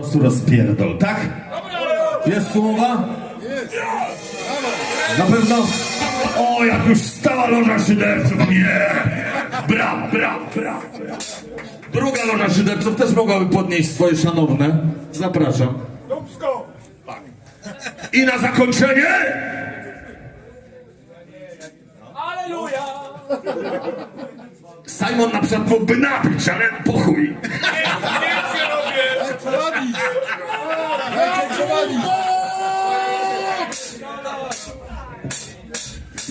prostu rozpierdol, tak? Jest umowa? Na pewno? O, jak już stała loża szyderców, nie! Bra, bra, bra. Druga loża szyderców też mogłaby podnieść swoje szanowne. Zapraszam. Tak. I na zakończenie... Aleluja! Simon na przykład mógłby napić, ale po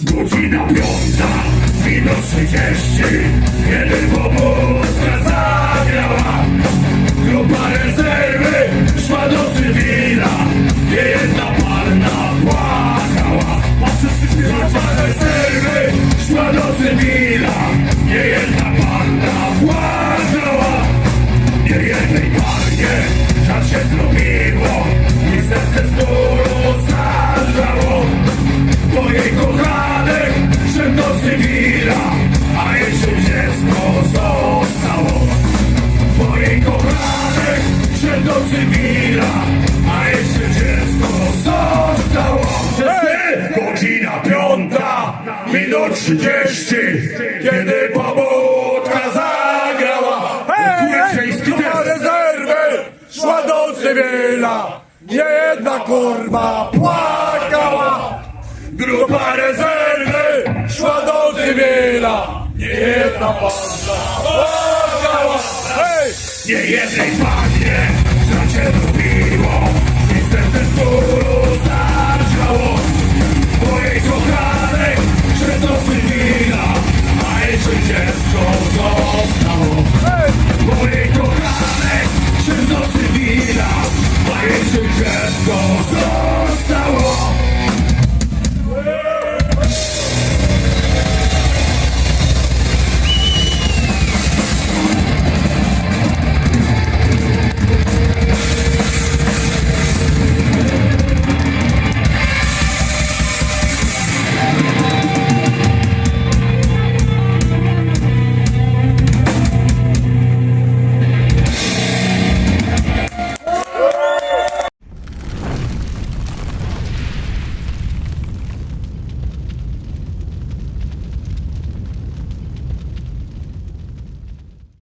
Godzina piąta, minus trzydzieści, kiedy powózka zagrała. Grupa rezerwy szła do cywila, jedna panna płakała. Grupa rezerwy szła do cywila, do cywila, a jeszcze dziecko zostało. Wszyscy! Godzina piąta, minut trzydzieści, kiedy pobudka zagrała. Kurczyński Grupa też. rezerwy szła do cywila. Nie jedna kurwa płakała. Grupa rezerwy Szła do cywila. Nie jedna panna płakała. Nie jednej lubi